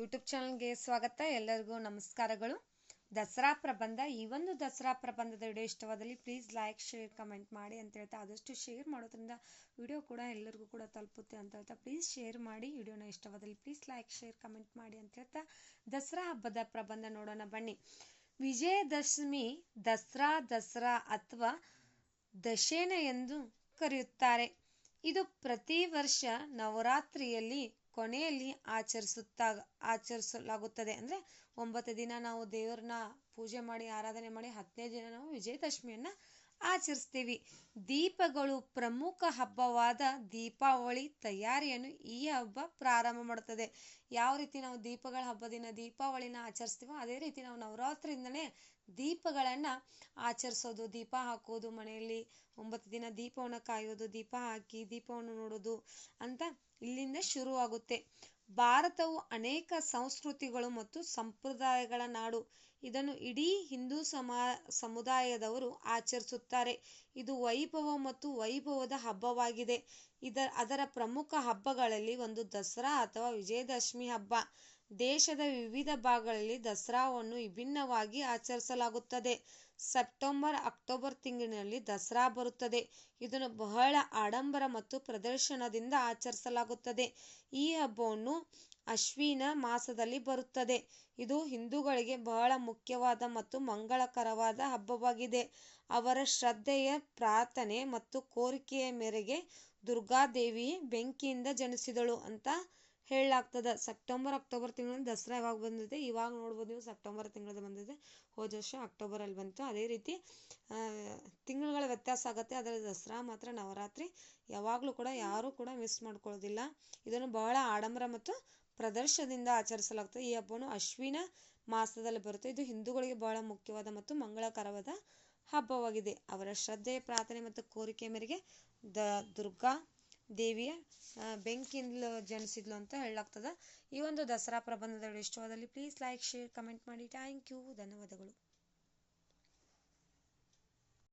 YouTube ಚಾನಲ್ಗೆ ಸ್ವಾಗತ. ಎಲ್ಲರಿಗೂ ನಮಸ್ಕಾರಗಳು. ದಸರಾ ಪ್ರಬಂಧ, ಈ ಒಂದು ದಸರಾ ಪ್ರಬಂಧದ ವಿಡಿಯೋ ಇಷ್ಟವಾದಲ್ಲಿ ಪ್ಲೀಸ್ ಲೈಕ್ ಶೇರ್ ಕಮೆಂಟ್ ಮಾಡಿ ಅಂತ ಹೇಳ್ತಾ ಆದಷ್ಟು ಶೇರ್ ಮಾಡೋದ್ರಿಂದ ವಿಡಿಯೋ ಕೂಡ ಎಲ್ಲರಿಗೂ ಕೂಡ ತಲುಪುತ್ತೆ ಅಂತ ಹೇಳ್ತಾ ಪ್ಲೀಸ್ ಶೇರ್ ಮಾಡಿ. ವಿಡಿಯೋನ ಇಷ್ಟವಾದಲ್ಲಿ ಪ್ಲೀಸ್ ಲೈಕ್ ಶೇರ್ ಕಮೆಂಟ್ ಮಾಡಿ ಅಂತ ಹೇಳ್ತಾ ದಸರಾ ಹಬ್ಬದ ಪ್ರಬಂಧ ನೋಡೋಣ ಬನ್ನಿ. ವಿಜಯದಶಮಿ ದಸರಾ ದಸರಾ ಅಥವಾ ದಶೇನ ಎಂದು ಕರೆಯುತ್ತಾರೆ. ಇದು ಪ್ರತಿ ವರ್ಷ ನವರಾತ್ರಿಯಲ್ಲಿ ಕೊನೆಯಲ್ಲಿ ಆಚರಿಸುತ್ತಾ, ಆಚರಿಸಲಾಗುತ್ತದೆ. ಅಂದರೆ ಒಂಬತ್ತು ದಿನ ನಾವು ದೇವರನ್ನ ಪೂಜೆ ಮಾಡಿ, ಆರಾಧನೆ ಮಾಡಿ, ಹತ್ತನೇ ದಿನ ನಾವು ವಿಜಯದಶಮಿಯನ್ನು ಆಚರಿಸ್ತೀವಿ. ದೀಪಗಳು ಪ್ರಮುಖ ಹಬ್ಬವಾದ ದೀಪಾವಳಿ ತಯಾರಿಯನ್ನು ಈ ಹಬ್ಬ ಪ್ರಾರಂಭ ಮಾಡುತ್ತದೆ. ಯಾವ ರೀತಿ ನಾವು ದೀಪಗಳ ಹಬ್ಬ ದಿನ ದೀಪಾವಳಿನ ಆಚರಿಸ್ತೀವೋ ಅದೇ ರೀತಿ ನಾವು ನವರಾತ್ರಿಯಿಂದನೇ ದೀಪಗಳನ್ನು ಆಚರಿಸೋದು. ದೀಪ ಹಾಕೋದು, ಮನೆಯಲ್ಲಿ ಒಂಬತ್ತು ದಿನ ದೀಪವನ್ನು ಕಾಯೋದು, ದೀಪ ಹಾಕಿ ದೀಪವನ್ನು ನೋಡೋದು ಅಂತ ಇಲ್ಲಿಂದ ಶುರುವಾಗುತ್ತೆ. ಭಾರತವು ಅನೇಕ ಸಂಸ್ಕೃತಿಗಳು ಮತ್ತು ಸಂಪ್ರದಾಯಗಳ ನಾಡು. ಇದನ್ನು ಇಡೀ ಹಿಂದೂ ಸಮಾ, ಸಮುದಾಯದವರು ಆಚರಿಸುತ್ತಾರೆ. ಇದು ವೈಭವ ಮತ್ತು ವೈಭವದ ಹಬ್ಬವಾಗಿದೆ. ಇದ ಅದರ ಪ್ರಮುಖ ಹಬ್ಬಗಳಲ್ಲಿ ಒಂದು ದಸರಾ ಅಥವಾ ವಿಜಯದಶಮಿ ಹಬ್ಬ. ದೇಶದ ವಿವಿಧ ಭಾಗಗಳಲ್ಲಿ ದಸರಾವನ್ನು ವಿಭಿನ್ನವಾಗಿ ಆಚರಿಸಲಾಗುತ್ತದೆ. ಸೆಪ್ಟೆಂಬರ್, ಅಕ್ಟೋಬರ್ ತಿಂಗಳಿನಲ್ಲಿ ದಸರಾ ಬರುತ್ತದೆ. ಇದನ್ನು ಬಹಳ ಆಡಂಬರ ಮತ್ತು ಪ್ರದರ್ಶನದಿಂದ ಆಚರಿಸಲಾಗುತ್ತದೆ. ಈ ಹಬ್ಬವನ್ನು ಅಶ್ವಿನ ಮಾಸದಲ್ಲಿ ಬರುತ್ತದೆ. ಇದು ಹಿಂದೂಗಳಿಗೆ ಬಹಳ ಮುಖ್ಯವಾದ ಮತ್ತು ಮಂಗಳಕರವಾದ ಹಬ್ಬವಾಗಿದೆ. ಅವರ ಶ್ರದ್ಧೆಯ ಪ್ರಾರ್ಥನೆ ಮತ್ತು ಕೋರಿಕೆಯ ಮೇರೆಗೆ ದುರ್ಗಾದೇವಿ ಬೆಂಕಿಯಿಂದ ಜನಿಸಿದಳು ಅಂತ ಹೇಳಲಾಗ್ತದೆ. ಸೆಪ್ಟೆಂಬರ್, ಅಕ್ಟೋಬರ್ ತಿಂಗಳಲ್ಲಿ ದಸರಾ ಯಾವಾಗ ಬಂದಿದೆ? ಇವಾಗ ನೋಡ್ಬೋದು ನೀವು, ಸೆಪ್ಟೆಂಬರ್ ತಿಂಗಳಲ್ಲಿ ಬಂದಿದೆ. ಹೋದ ವರ್ಷ ಅಕ್ಟೋಬರಲ್ಲಿ ಬಂತು. ಅದೇ ರೀತಿ ತಿಂಗಳುಗಳ ವ್ಯತ್ಯಾಸ ಆಗುತ್ತೆ. ಅದರ ದಸರಾ ಮಾತ್ರ ನವರಾತ್ರಿ. ಯಾವಾಗಲೂ ಕೂಡ ಯಾರೂ ಕೂಡ ಮಿಸ್ ಮಾಡ್ಕೊಳ್ಳೋದಿಲ್ಲ. ಇದನ್ನು ಬಹಳ ಆಡಂಬರ ಮತ್ತು ಪ್ರದರ್ಶನದಿಂದ ಆಚರಿಸಲಾಗ್ತದೆ. ಈ ಹಬ್ಬವನ್ನು ಅಶ್ವಿನ ಮಾಸದಲ್ಲಿ ಬರುತ್ತೆ. ಇದು ಹಿಂದೂಗಳಿಗೆ ಬಹಳ ಮುಖ್ಯವಾದ ಮತ್ತು ಮಂಗಳಕರವಾದ ಹಬ್ಬವಾಗಿದೆ. ಅವರ ಶ್ರದ್ಧೆ ಪ್ರಾರ್ಥನೆ ಮತ್ತು ಕೋರಿಕೆ ಮೇರೆಗೆ ದ, ದುರ್ಗಾ ದೇವಿಯ ಬೆಂಕಿಯಿಂದಲೂ ಜನಿಸಿದ್ಲು ಅಂತ ಹೇಳಲಾಗ್ತದೆ. ಈ ಒಂದು ದಸರಾ ಪ್ರಬಂಧದಲ್ಲಿ ಇಷ್ಟವಾದಲ್ಲಿ ಪ್ಲೀಸ್ ಲೈಕ್ ಶೇರ್ ಕಮೆಂಟ್ ಮಾಡಿ. ಥ್ಯಾಂಕ್ ಯು ಧನ್ಯವಾದಗಳು.